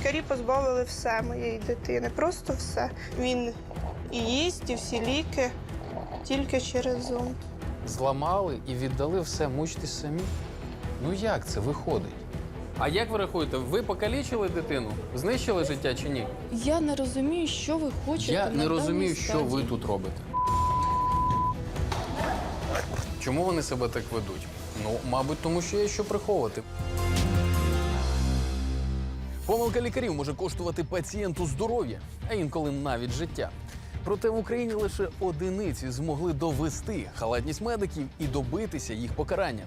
Лікарі позбавили все моєї дитини, просто все. Він і їсть, і всі ліки тільки через зонд. Зламали і віддали все, мучтесь самі. Ну як це виходить? А як ви рахуєте, ви покалічили дитину? Знищили життя чи ні? Я не розумію, що ви хочете. Я на не даній розумію, що ви тут робите. Чому вони себе так ведуть? Ну, мабуть, тому що є що приховувати. Помилка лікарів може коштувати пацієнту здоров'я, а інколи навіть життя. Проте в Україні лише одиниці змогли довести халатність медиків і добитися їх покарання.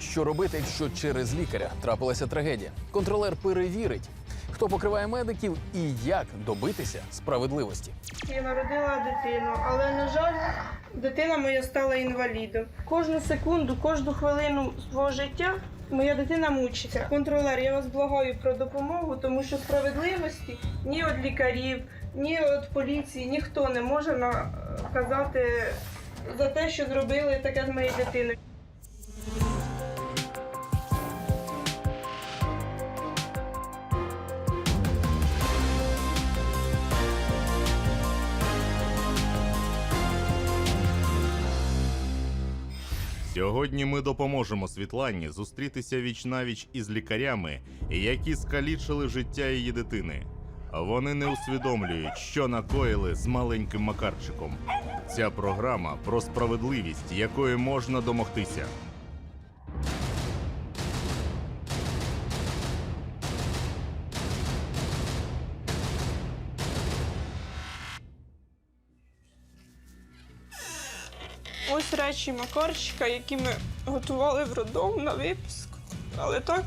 Що робити, якщо через лікаря трапилася трагедія? Контролер перевірить, хто покриває медиків і як добитися справедливості. Я народила дитину, але на жаль, дитина моя стала інвалідом. Кожну секунду, кожну хвилину свого життя моя дитина мучиться. Контролер, я вас благаю про допомогу, тому що справедливості ні від лікарів, ні від поліції ніхто не може наказати за те, що зробили таке з моєю дитиною. Сьогодні ми допоможемо Світлані зустрітися віч-навіч із лікарями, які скалічили життя її дитини. Вони не усвідомлюють, що накоїли з маленьким Макарчиком. Ця програма про справедливість, якої можна домогтися. Ось речі Макарчика, які ми готували в роддом на випуск. Але так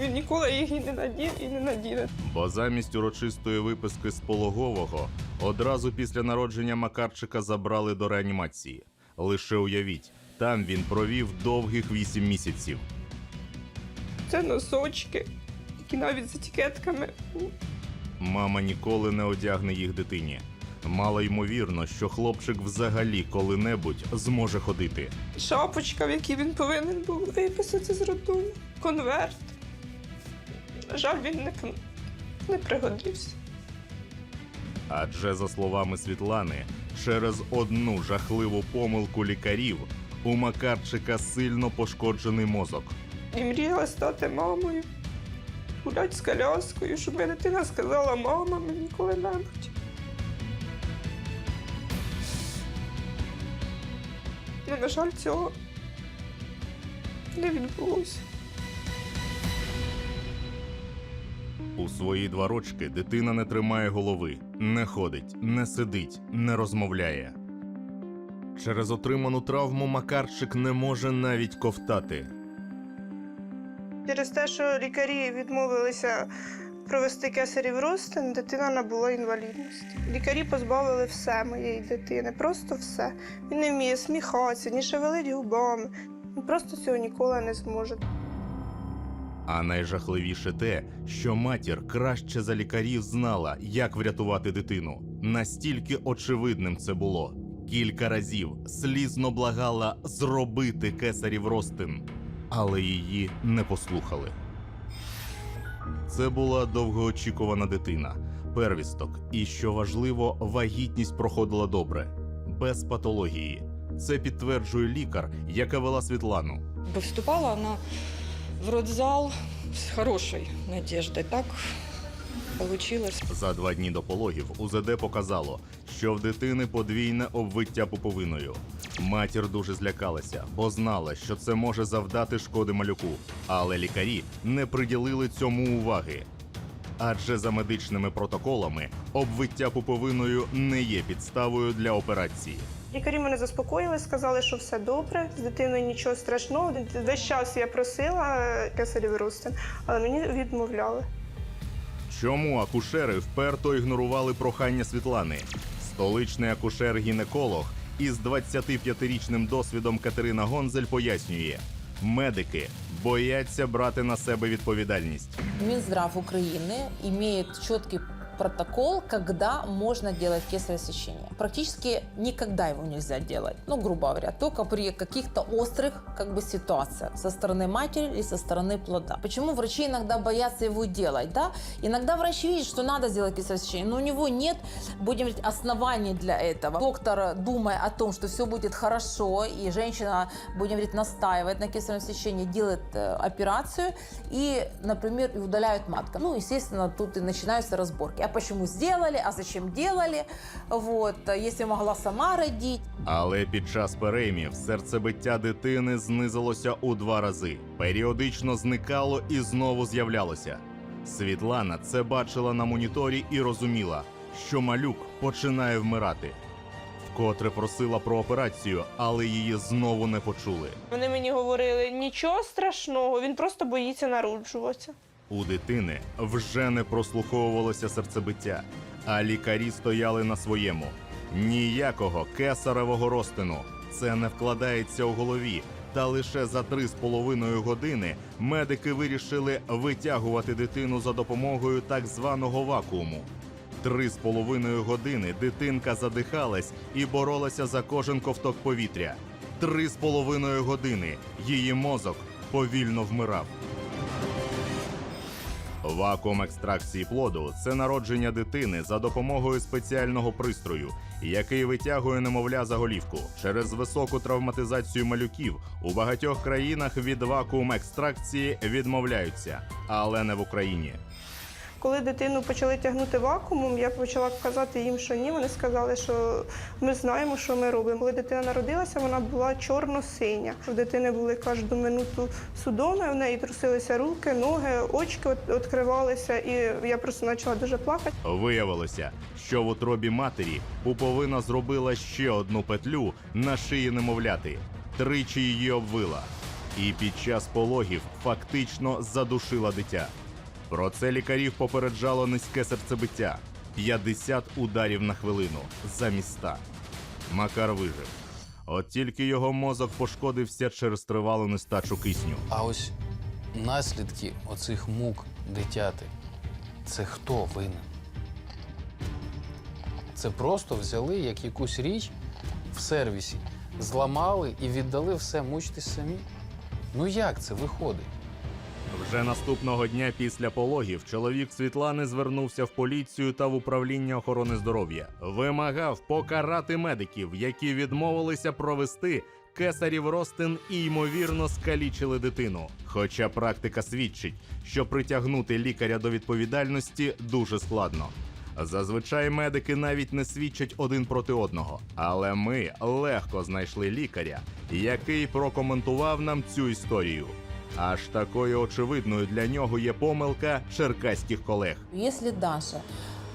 він ніколи їх і не надів і не надіне. Бо замість урочистої виписки з пологового одразу після народження Макарчика забрали до реанімації. Лише уявіть, там він провів довгих вісім місяців. Це носочки, які навіть з етикетками. Мама ніколи не одягне їх дитині. Мало ймовірно, що хлопчик взагалі коли-небудь зможе ходити. Шапочка, в якій він повинен був виписати з роддому. Конверт. На жаль, він не, не пригодився. Адже, за словами Світлани, через одну жахливу помилку лікарів у Макарчика сильно пошкоджений мозок. І мріяла стати мамою, гулять з коляскою, щоб моя дитина сказала мама мені коли-небудь. Ну, на жаль, цього не відбулося. У свої два рочки дитина не тримає голови, не ходить, не сидить, не розмовляє. Через отриману травму Макарчик не може навіть ковтати. Через те, що лікарі відмовилися провести кесарів розтин, дитина набула інвалідності. Лікарі позбавили все моєї дитини, просто все. Він не вміє сміхатися, ні шевелить губами. Він просто цього ніколи не зможе. А найжахливіше те, що матір краще за лікарів знала, як врятувати дитину. Настільки очевидним це було. Кілька разів слізно благала зробити кесарів розтин, але її не послухали. Це була довгоочікувана дитина, первісток, і що важливо, вагітність проходила добре, без патології. Це підтверджує лікар, яка вела Світлану. Поступала она в родзал с хорошей надеждой. Так получилось. За два дні до пологів УЗД показало, що в дитини подвійне обвиття пуповиною. Матір дуже злякалася, бо знала, що це може завдати шкоди малюку. Але лікарі не приділили цьому уваги. Адже за медичними протоколами обвиття пуповиною не є підставою для операції. Лікарі мене заспокоїли, сказали, що все добре, з дитиною нічого страшного. Весь час я просила е, кесарів розтин, але мені відмовляли. Чому акушери вперто ігнорували прохання Світлани? Столичний акушер-гінеколог із 25-річним досвідом Катерина Гонзель пояснює: медики бояться брати на себе відповідальність. Минздрав України має четкий протокол, когда можно делать кесарево сечение. Практически никогда его нельзя делать, ну, грубо говоря, только при каких-то острых как бы ситуациях со стороны матери или со стороны плода. Почему врачи иногда боятся его делать, да? Иногда врач видит, что надо сделать кесарево сечение, но у него нет, будем говорить, оснований для этого. Доктор, думая о том, что все будет хорошо, и женщина, будем говорить, настаивает на кесаревом сечении, делает э, операцию и, например, удаляют матку. Ну, естественно, тут и начинаются разборки. А почему сделали, а зачем делали? Вот, если могла сама родить. Але під час переймів серцебиття дитини знизилося у два рази, періодично зникало і знову з'являлося. Світлана це бачила на моніторі і розуміла, що малюк починає вмирати. Вкотре просила про операцію, але її знову не почули. Вони мені говорили, нічого страшного, він просто боїться народжуватися. У дитини вже не прослуховувалося серцебиття, а лікарі стояли на своєму. Ніякого кесаревого розтину. Це не вкладається у голові. Та лише за три з половиною години медики вирішили витягувати дитину за допомогою так званого вакууму. Три з половиною години дитинка задихалась і боролася за кожен ковток повітря. Три з половиною години її мозок повільно вмирав. Вакуум екстракції плоду це народження дитини за допомогою спеціального пристрою, який витягує немовля за голівку. Через високу травматизацію малюків у багатьох країнах від вакуум екстракції відмовляються, але не в Україні. Коли дитину почали тягнути вакуумом, я почала казати їм, що ні. Вони сказали, що ми знаємо, що ми робимо. Коли дитина народилася, вона була чорно-синя. У дитини були кожну минуту судоми, в неї трусилися руки, ноги, очки відкривалися, і я просто почала дуже плакати. Виявилося, що в утробі матері пуповина зробила ще одну петлю на шиї немовляти, тричі її обвила, і під час пологів фактично задушила дитя. Про це лікарів попереджало низьке серцебиття 50 ударів на хвилину замість 100. Макар вижив. От тільки його мозок пошкодився через тривалу нестачу кисню. А ось наслідки оцих мук дитяти це хто винен? Це просто взяли як якусь річ в сервісі, зламали і віддали все мучитись самі. Ну як це виходить? Вже наступного дня після пологів чоловік Світлани звернувся в поліцію та в управління охорони здоров'я. Вимагав покарати медиків, які відмовилися провести кесарів розтин і ймовірно скалічили дитину. Хоча практика свідчить, що притягнути лікаря до відповідальності дуже складно. Зазвичай медики навіть не свідчать один проти одного, але ми легко знайшли лікаря, який прокоментував нам цю історію. Аж такою очевидною для нього є помилка черкаських колег. Якщо даже а,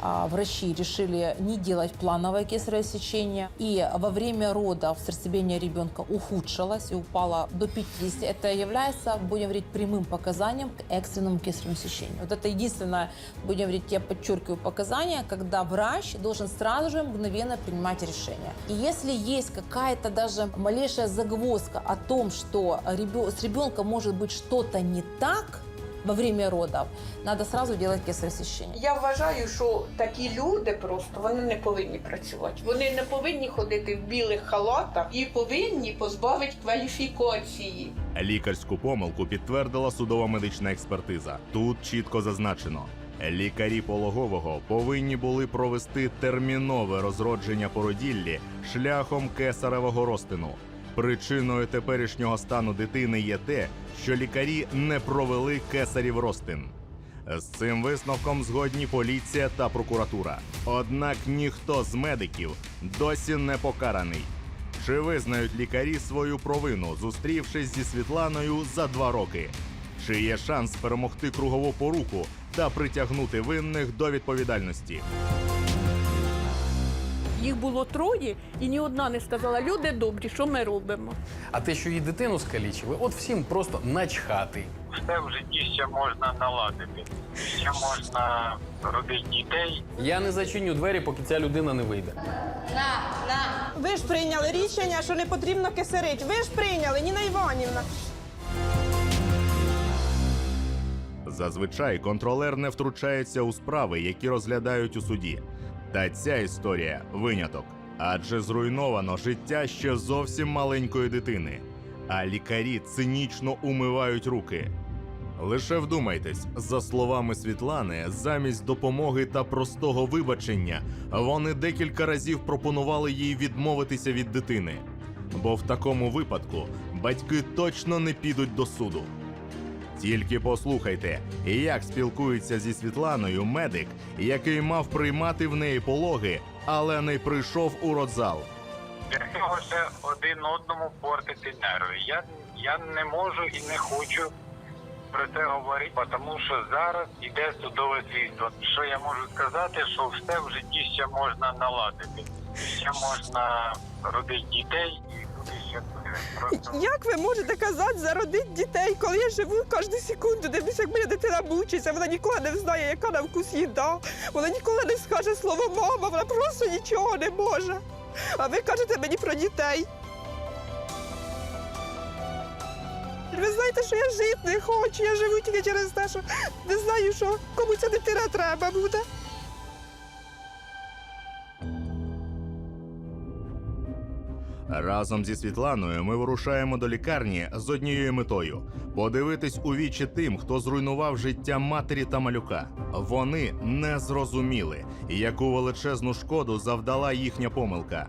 врачи решили не делать плановое кесарево сечение, и во время родов сердцебиение ребенка ухудшилось и упало до 50, это является, будем говорить, прямым показанием к экстренному кесаревому сечению. Вот это единственное, будем говорить, я подчеркиваю, показание, когда врач должен сразу же мгновенно принимать решение. И если есть какая-то даже малейшая загвоздка о том, что с ребенком может быть что-то не так, во время родов, надо сразу делать кесарево сечение. Я вважаю, що такі люди просто вони не повинні працювати. Вони не повинні ходити в білих халатах і повинні позбавити кваліфікації. Лікарську помилку підтвердила судова медична експертиза. Тут чітко зазначено. Лікарі пологового повинні були провести термінове розродження породіллі шляхом кесаревого розтину. Причиною теперішнього стану дитини є те, що лікарі не провели кесарів розтин. З цим висновком згодні поліція та прокуратура. Однак ніхто з медиків досі не покараний. Чи визнають лікарі свою провину, зустрівшись зі Світланою за два роки? Чи є шанс перемогти кругову поруку та притягнути винних до відповідальності? Їх було троє, і ні одна не сказала, люди добрі, що ми робимо. А те, що її дитину скалічили, от всім просто начхати. все в житті ще можна наладити. Ще можна робити дітей, Я не зачиню двері, поки ця людина не вийде. Ви ж прийняли рішення, що не потрібно кисерить. Ви ж прийняли, Ніна Іванівна. Зазвичай контролер не втручається у справи, які розглядають у суді. Та ця історія виняток, адже зруйновано життя ще зовсім маленької дитини, а лікарі цинічно умивають руки. Лише вдумайтесь, за словами Світлани, замість допомоги та простого вибачення вони декілька разів пропонували їй відмовитися від дитини. Бо в такому випадку батьки точно не підуть до суду. Тільки послухайте, як спілкується зі Світланою медик, який мав приймати в неї пологи, але не прийшов у родзал. Для цього ще один одному портити нерви. Я, я не можу і не хочу про це говорити, тому що зараз іде судове слідство. Що я можу сказати, що все в житті ще можна наладити. Ще можна родити дітей і буде ще Як ви можете казати зародити дітей, коли я живу кожну секунду, дивлюся, як моя дитина мучиться, вона ніколи не знає, яка на вкус їда. Вона ніколи не скаже слово мама, вона просто нічого не може. А ви кажете мені про дітей. Ви знаєте, що я жити не хочу, я живу тільки через те, що не знаю, що кому ця дитина треба буде. Разом зі Світланою ми вирушаємо до лікарні з однією метою подивитись у вічі тим, хто зруйнував життя матері та малюка. Вони не зрозуміли, яку величезну шкоду завдала їхня помилка.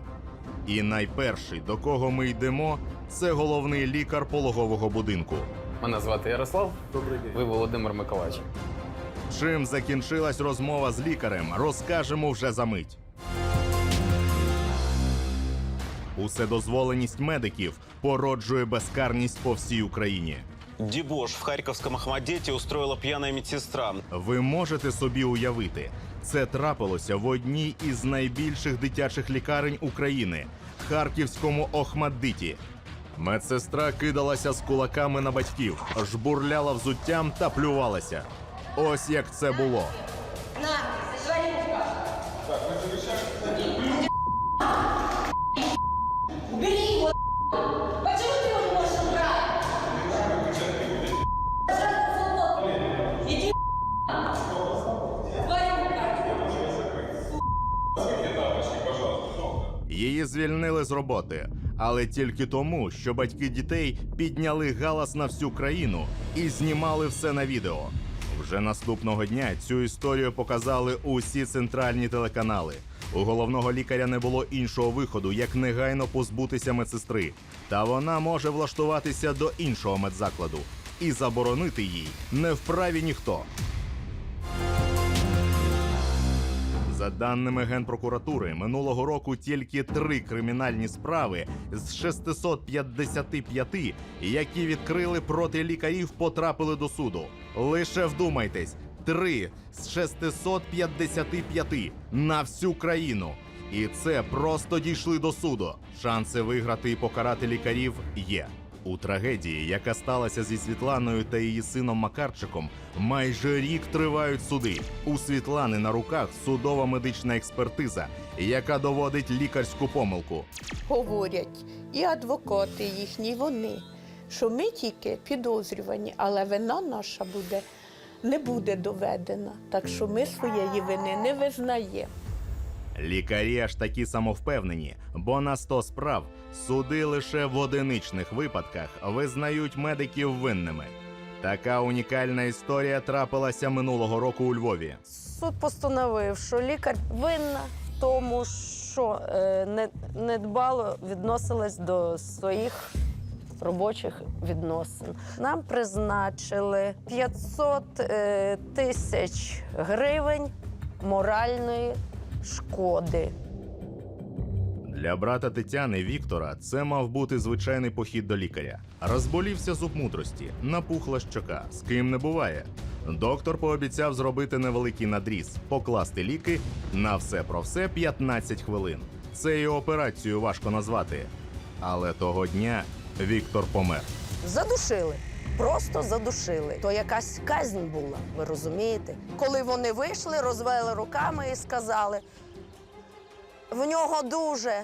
І найперший, до кого ми йдемо, це головний лікар пологового будинку. Мене звати Ярослав. Добрий день. Ви Володимир Миколаївич. Чим закінчилась розмова з лікарем, розкажемо вже за мить. Уседозволеність медиків породжує безкарність по всій Україні. Дебош в Харьковском Ахмадете устроила пьяная медсестра. Ви можете собі уявити, це трапилося в одній із найбільших дитячих лікарень України Харківському Охмаддиті. Медсестра кидалася з кулаками на батьків, жбурляла взуттям та плювалася. Ось як це було. Звільнили з роботи, але тільки тому, що батьки дітей підняли галас на всю країну і знімали все на відео. Вже наступного дня цю історію показали усі центральні телеканали. У головного лікаря не було іншого виходу, як негайно позбутися медсестри. Та вона може влаштуватися до іншого медзакладу, і заборонити їй не вправі ніхто. За даними Генпрокуратури, минулого року тільки три кримінальні справи з 655, які відкрили проти лікарів, потрапили до суду. Лише вдумайтесь, три з 655 на всю країну. І це просто дійшли до суду. Шанси виграти і покарати лікарів є. У трагедії, яка сталася зі Світланою та її сином Макарчиком, майже рік тривають суди. У Світлани на руках судова медична експертиза, яка доводить лікарську помилку. говорять і адвокати їхні, вони, що ми тільки підозрювані, але вина наша буде не буде доведена. Так що ми своєї вини не визнаємо. Лікарі аж такі самовпевнені, бо на 100 справ суди лише в одиничних випадках визнають медиків винними. Така унікальна історія трапилася минулого року у Львові. Суд постановив, що лікар винна в тому, що е, не, недбало відносилась до своїх робочих відносин. Нам призначили 500 е, тисяч гривень моральної шкоди. Для брата Тетяни Віктора це мав бути звичайний похід до лікаря. Розболівся зуб мудрості, напухла щока, з ким не буває. Доктор пообіцяв зробити невеликий надріз, покласти ліки на все про все 15 хвилин. Це і операцію важко назвати. Але того дня Віктор помер. Задушили. Просто задушили. То якась казнь була, ви розумієте? Коли вони вийшли, розвели руками і сказали: в нього дуже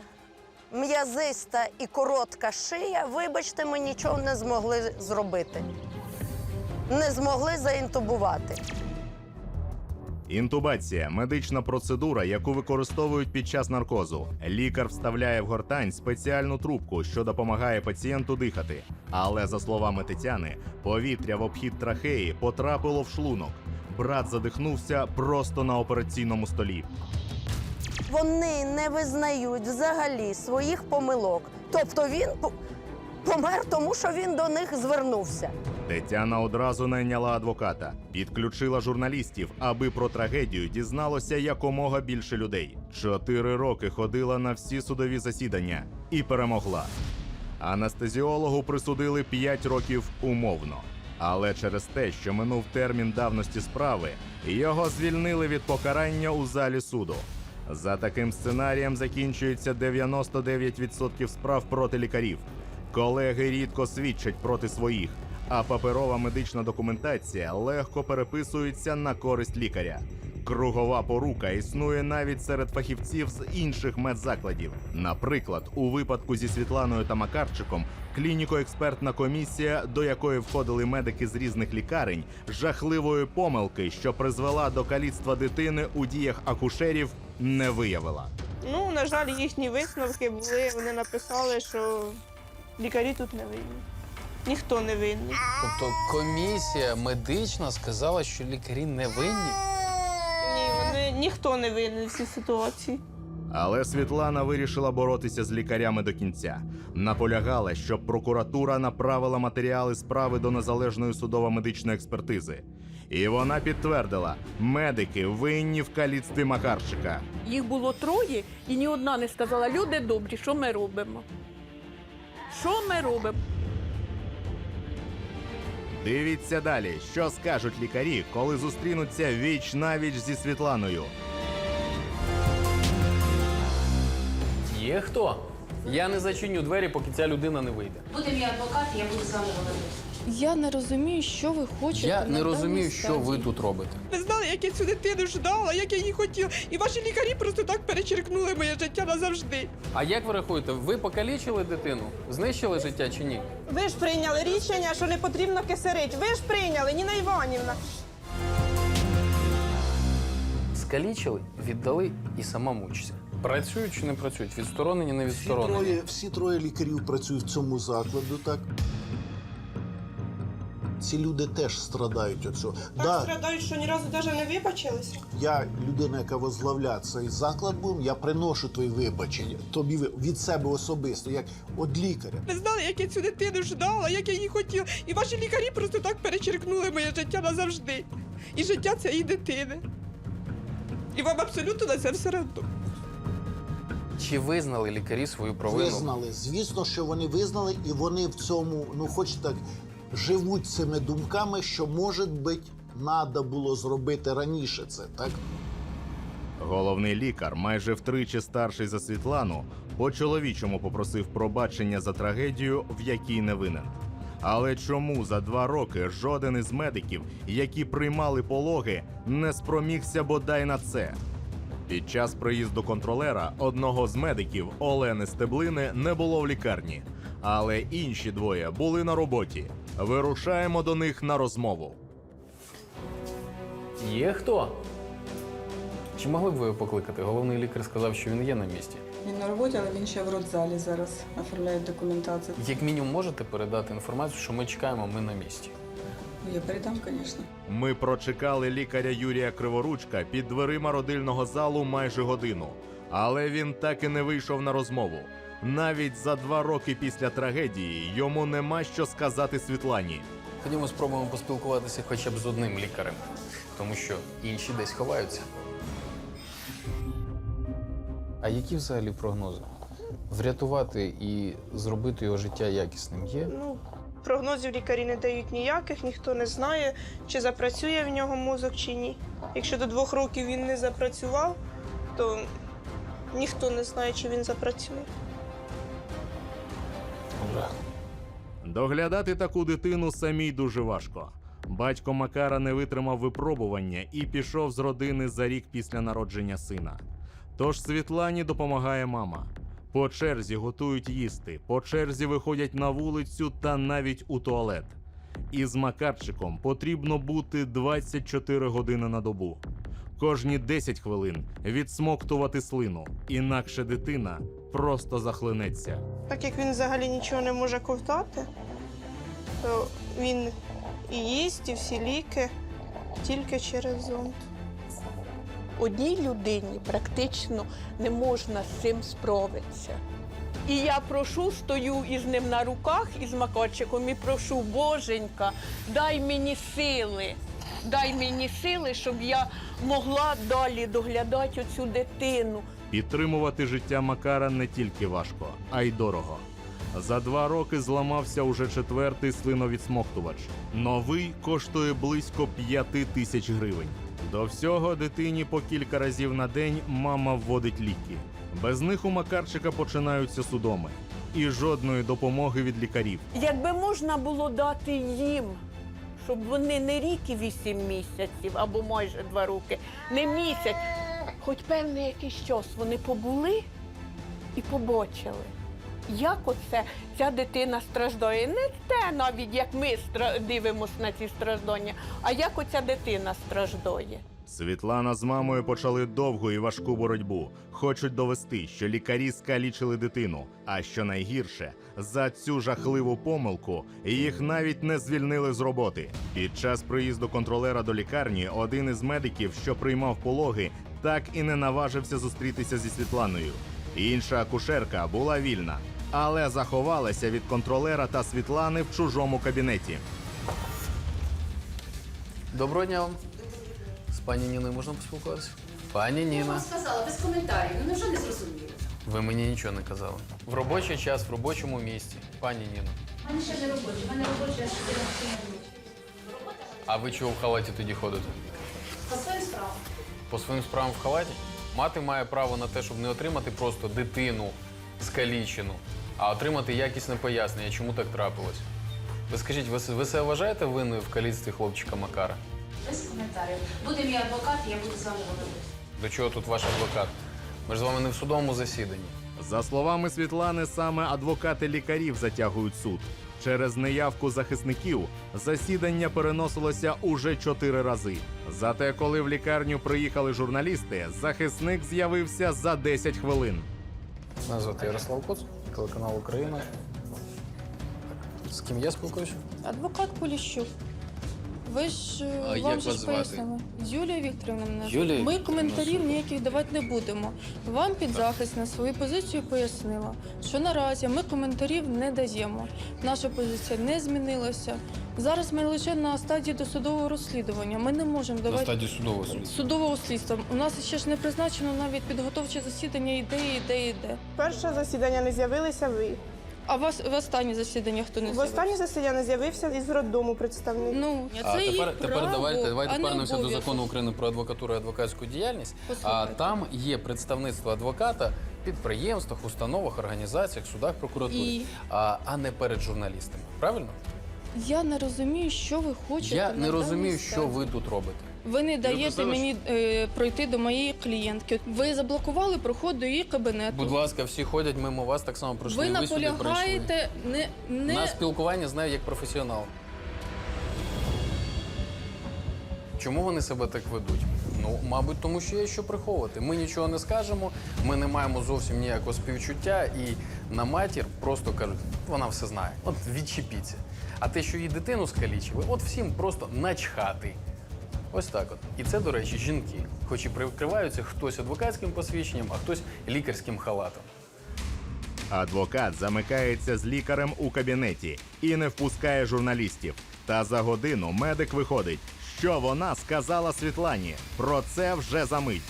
м'язиста і коротка шия. Вибачте, ми нічого не змогли зробити. не змогли заінтубувати. Інтубація медична процедура, яку використовують під час наркозу. Лікар вставляє в гортань спеціальну трубку, що допомагає пацієнту дихати. Але за словами Тетяни, повітря в обхід трахеї потрапило в шлунок. Брат задихнувся просто на операційному столі. Вони не визнають взагалі своїх помилок. Тобто він помер, тому що він до них звернувся. Тетяна одразу найняла адвоката, підключила журналістів, аби про трагедію дізналося якомога більше людей. Чотири роки ходила на всі судові засідання і перемогла. Анестезіологу присудили 5 років умовно. Але через те, що минув термін давності справи, його звільнили від покарання у залі суду. За таким сценарієм закінчується 99% справ проти лікарів. Колеги рідко свідчать проти своїх, а паперова медична документація легко переписується на користь лікаря. Кругова порука існує навіть серед фахівців з інших медзакладів. Наприклад, у випадку зі Світланою та Макарчиком клініко-експертна комісія, до якої входили медики з різних лікарень, жахливої помилки, що призвела до каліцтва дитини у діях акушерів, не виявила. Ну, на жаль, їхні висновки були, вони написали, що лікарі тут не винні. Ніхто не винний. Тобто комісія медична сказала, що лікарі не винні. Ніхто не винний в цій ситуації. Але Світлана вирішила боротися з лікарями до кінця. Наполягала, щоб прокуратура направила матеріали справи до незалежної судово-медичної експертизи. І вона підтвердила, медики винні в каліцтві Макарчика. Їх було троє, і ні одна не сказала, люди добрі, що ми робимо? Що ми робимо? Дивіться далі, що скажуть лікарі, коли зустрінуться віч навіч зі Світланою. Є хто? Я не зачиню двері, поки ця людина не вийде. Буде мій адвокат, я буду з вами говорити. Я не розумію, що ви хочете. Я на не розумію, даній що ви тут робите. Ви знали, як я цю дитину ждала, як я її хотіла. І ваші лікарі просто так перечеркнули моє життя назавжди. А як ви рахуєте, ви покалічили дитину? Знищили життя чи ні? Ви ж прийняли рішення, що не потрібно кисерить. Ви ж прийняли, Ніна Іванівна. Скалічили, віддали і сама мучиться. Працюють чи не працюють? Відсторонені, не Всі відсторонені. троє, всі троє лікарів працюють в цьому закладу, так? Ці люди теж страдають від цього. Так Да, страдають, що ні разу навіть не вибачилися. я людина, яка возглавляє цей заклад, був, я приношу твої вибачення. Тобі від себе особисто, як від лікаря. Ви знали, як я цю дитину ждала, як я її хотіла. І ваші лікарі просто так перечеркнули моє життя назавжди. І життя цієї дитини. І вам абсолютно на це все одно. Чи визнали лікарі свою провину? Визнали. Звісно, що вони визнали, і вони в цьому, ну хоч так, живуть цими думками, що, може бути, треба було зробити раніше це, так? Головний лікар, майже втричі старший за Світлану, по-чоловічому попросив пробачення за трагедію, в якій не винен. Але чому за два роки жоден із медиків, які приймали пологи, не спромігся бодай на це? Під час приїзду контролера одного з медиків Олени Стеблини не було в лікарні, але інші двоє були на роботі. Вирушаємо до них на розмову. Є хто? Чи могли б ви його покликати? Головний лікар сказав, що він є на місці. Він на роботі, але він ще в родзалі зараз оформляє документацію. Як мінімум, можете передати інформацію, що ми чекаємо, ми на місці. Я передам, звісно. Ми прочекали лікаря Юрія Криворучка під дверима родильного залу майже годину, але він так і не вийшов на розмову. Навіть за два роки після трагедії йому нема що сказати Світлані. Ходімо спробуємо поспілкуватися хоча б з одним лікарем, тому що інші десь ховаються. А які взагалі прогнози? Врятувати і зробити його життя якісним є? Ну, прогнозів лікарі не дають ніяких, ніхто не знає, чи запрацює в нього мозок чи ні. Якщо до двох років він не запрацював, то ніхто не знає, чи він запрацює. Добре. Доглядати таку дитину самій дуже важко. Батько Макара не витримав випробування і пішов з родини за рік після народження сина. Тож Світлані допомагає мама. По черзі готують їсти, по черзі виходять на вулицю та навіть у туалет. І з Макарчиком потрібно бути 24 години на добу. Кожні 10 хвилин відсмоктувати слину, інакше дитина просто захлинеться. Так як він взагалі нічого не може ковтати, то він і їсть, і всі ліки тільки через зонд. Одній людині практично не можна з цим справитися. І я прошу, стою із ним на руках, із Макарчиком, і прошу, Боженька, дай мені сили, дай мені сили, щоб я могла далі доглядати оцю дитину. Підтримувати життя Макара не тільки важко, а й дорого. За два роки зламався уже четвертий слиновідсмоктувач. Новий коштує близько п'яти тисяч гривень. До всього дитині по кілька разів на день мама вводить ліки. Без них у Макарчика починаються судоми. І жодної допомоги від лікарів. Якби можна було дати їм, щоб вони не рік і вісім місяців або майже два роки, не місяць, хоч певний якийсь час вони побули і побачили, як оце ця дитина страждає. Не те навіть, як ми дивимося на ці страждання, а як оця дитина страждає. Світлана з мамою почали довгу і важку боротьбу. Хочуть довести, що лікарі скалічили дитину. А що найгірше, за цю жахливу помилку їх навіть не звільнили з роботи. Під час приїзду контролера до лікарні один із медиків, що приймав пологи, так і не наважився зустрітися зі Світланою. Інша акушерка була вільна, але заховалася від контролера та Світлани в чужому кабінеті. Доброго дня вам. Пані Ніною можна поспілкуватися? Пані Ніна. сказала без коментарів. Ну невже не зрозуміли? Ви мені нічого не казали. В робочий час, в робочому місці. Пані Ніно. У мене ще не робочі, у мене робочі аж 4 години. А ви чого в халаті тоді ходите? По своїм справам. По своїм справам в халаті? Мати має право на те, щоб не отримати просто дитину скалічену, а отримати якісне пояснення, чому так трапилось. Ви скажіть, ви, с- ви себе вважаєте винною в каліцтві хлопчика Макара? Без коментарів. Буде мій адвокат, і я буду з вами говорити. До чого тут ваш адвокат? Ми ж з вами не в судовому засіданні. За словами Світлани, саме адвокати лікарів затягують суд. Через неявку захисників засідання переносилося уже чотири рази. Зате, коли в лікарню приїхали журналісти, захисник з'явився за 10 хвилин. Мене звати Ярослав Коц, телеканал Україна. З ким я спілкуюся? Адвокат Поліщук. Ви ж е, А вам як же вас ж звати? пояснили. Юлія Вікторівна мене. звати. Юлія Ми Вікторівна, коментарів супер. ніяких давати не будемо. Вам підзахисна свою позицію пояснила, що наразі ми коментарів не даємо. Наша позиція не змінилася. Зараз ми лише на стадії досудового розслідування. Ми не можемо На давати стадії судового суду. судового слідства. У нас ще ж не призначено навіть підготовче засідання. Іде, іде, іде. Перше засідання не з'явилися ви. А вас в останнє засідання хто не В з'явився? останнє засідання з'явився із роддому представник. Ну, це А тепер, тепер право, давайте, давайте а не повернемося до обов'язок. закону України про адвокатуру і адвокатську діяльність. А там є представництво адвоката в підприємствах, установах, організаціях, судах, прокуратурі, І? а, а не перед журналістами. Правильно? Я не розумію, що ви хочете. Я на не розумію, даній що стадії. ви тут робите. Ви не даєте представиш? мені е, пройти до моєї клієнтки. Ви заблокували проход до її кабінету. Будь ласка, всі ходять мимо вас, так само пройшли. ви і сюди прийшли. наполягаєте не, не... На спілкування знаю як професіонал. Чому вони себе так ведуть? Ну, мабуть, тому що є що приховувати. Ми нічого не скажемо, ми не маємо зовсім ніякого співчуття, і на матір просто кажуть, вона все знає. От відчепіться. А те, що її дитину скалічили, от всім просто начхати. Ось так от. І це, до речі, жінки, хоч і прикриваються хтось адвокатським посвідченням, а хтось лікарським халатом. Адвокат замикається з лікарем у кабінеті і не впускає журналістів. Та за годину медик виходить. Що вона сказала Світлані? Про це вже за мить.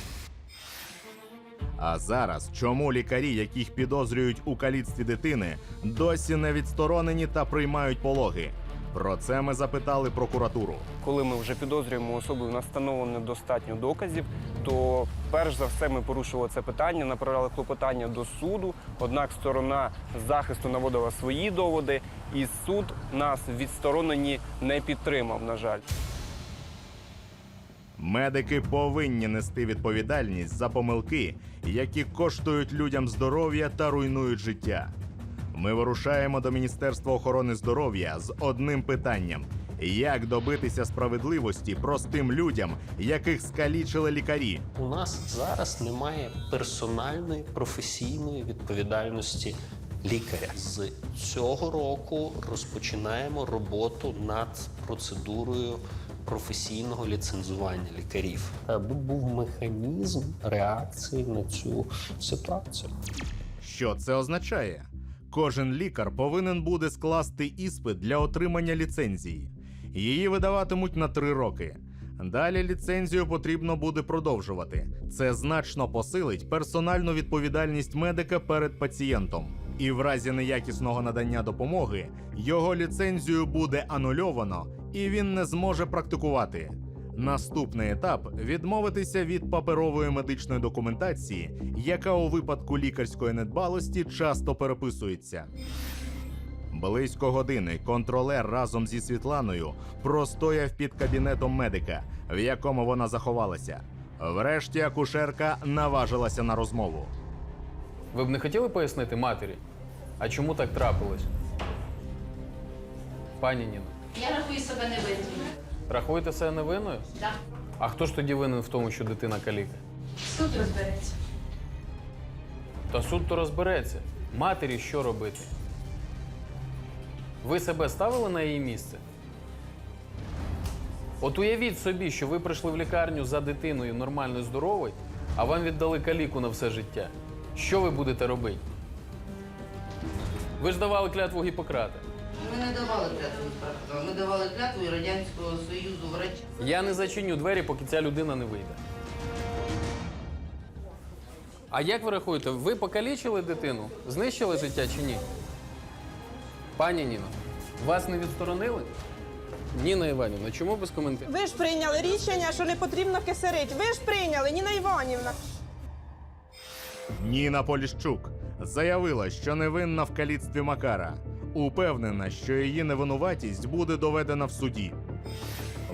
А зараз чому лікарі, яких підозрюють у каліцтві дитини, досі не відсторонені та приймають пологи? Про це ми запитали прокуратуру. Коли ми вже підозрюємо особу, у нас встановлено достатньо доказів, то перш за все ми порушували це питання, направляли клопотання до суду. Однак сторона захисту наводила свої доводи, і суд нас відсторонені не підтримав. На жаль. Медики повинні нести відповідальність за помилки, які коштують людям здоров'я та руйнують життя. Ми вирушаємо до Міністерства охорони здоров'я з одним питанням: як добитися справедливості простим людям, яких скалічили лікарі? У нас зараз немає персональної професійної відповідальності лікаря. З цього року розпочинаємо роботу над процедурою професійного ліцензування лікарів, аби був механізм реакції на цю ситуацію. Що це означає? Кожен лікар повинен буде скласти іспит для отримання ліцензії. Її видаватимуть на три роки. Далі ліцензію потрібно буде продовжувати. Це значно посилить персональну відповідальність медика перед пацієнтом. І в разі неякісного надання допомоги його ліцензію буде анульовано, і він не зможе практикувати. Наступний етап відмовитися від паперової медичної документації, яка у випадку лікарської недбалості часто переписується. Близько години контролер разом зі Світланою простояв під кабінетом медика, в якому вона заховалася. Врешті акушерка наважилася на розмову. Ви б не хотіли пояснити матері? А чому так трапилось? Пані Ніно, Я рахую себе невинною. Рахуєте себе невинною? Так. А хто ж тоді винен в тому, що дитина каліка? Суд розбереться. Та суд то розбереться. Матері що робити? Ви себе ставили на її місце? От уявіть собі, що ви прийшли в лікарню за дитиною нормально здоровою, а вам віддали каліку на все життя. Що ви будете робити? Ви ж давали клятву Гіппократа. Ми не давали клятву Гіппократа, ми давали клятву і Радянського Союзу врача. Я не зачиню двері, поки ця людина не вийде. А як ви рахуєте, ви покалічили дитину? Знищили життя чи ні? Пані Ніно, вас не відсторонили? Ніна Іванівна, чому без коментарів? Ви ж прийняли рішення, що не потрібно кисерить. Ви ж прийняли, Ніна Іванівна. Ніна Поліщук заявила, що невинна в каліцтві Макара. Упевнена, що її невинуватість буде доведена в суді.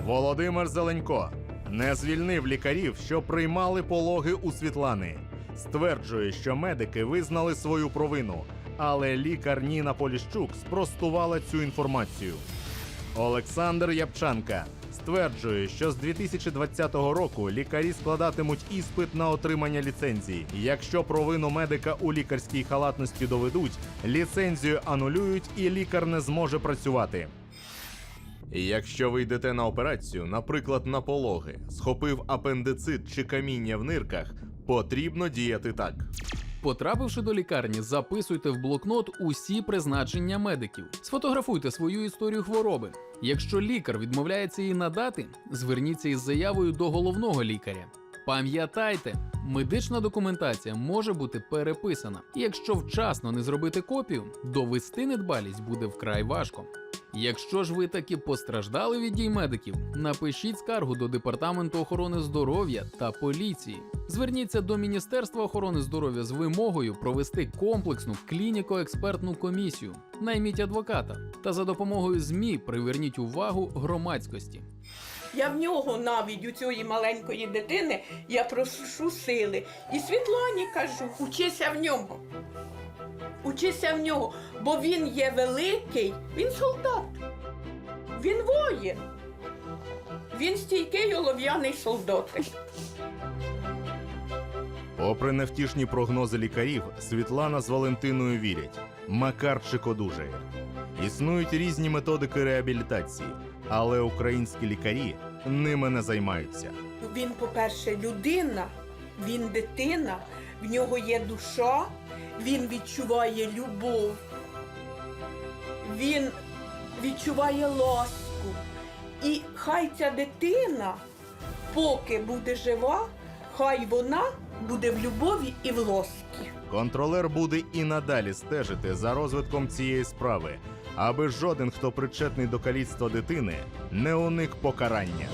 Володимир Зеленько не звільнив лікарів, що приймали пологи у Світлани. Стверджує, що медики визнали свою провину, але лікар Ніна Поліщук спростувала цю інформацію. Олександр Япчанка стверджує, що з 2020 року лікарі складатимуть іспит на отримання ліцензії. Якщо провину медика у лікарській халатності доведуть, ліцензію анулюють і лікар не зможе працювати. Якщо ви йдете на операцію, наприклад, на пологи, схопив апендицит чи каміння в нирках, потрібно діяти так. Потрапивши до лікарні, записуйте в блокнот усі призначення медиків. Сфотографуйте свою історію хвороби. Якщо лікар відмовляється її надати, зверніться із заявою до головного лікаря. Пам'ятайте, медична документація може бути переписана. Якщо вчасно не зробити копію, довести недбалість буде вкрай важко. Якщо ж ви таки постраждали від дій медиків, напишіть скаргу до Департаменту охорони здоров'я та поліції. Зверніться до Міністерства охорони здоров'я з вимогою провести комплексну клініко-експертну комісію. Найміть адвоката та за допомогою ЗМІ приверніть увагу громадськості. Я в нього навіть у цієї маленької дитини я прошу сили. І Світлані кажу, учися в нього. Учися в нього, бо він є великий, він солдат. Він воїн. Він стійкий олов'яний солдатик. Попри невтішні прогнози лікарів, Світлана з Валентиною вірять: Макарчик одужає. Існують різні методики реабілітації, але українські лікарі ними не займаються. Він, по-перше, людина, він дитина, в нього є душа, він відчуває любов, він відчуває ласку. І хай ця дитина, поки буде жива, хай вона буде в любові і в ласкі. Контролер буде і надалі стежити за розвитком цієї справи, аби жоден, хто причетний до каліцтва дитини, не уник покарання.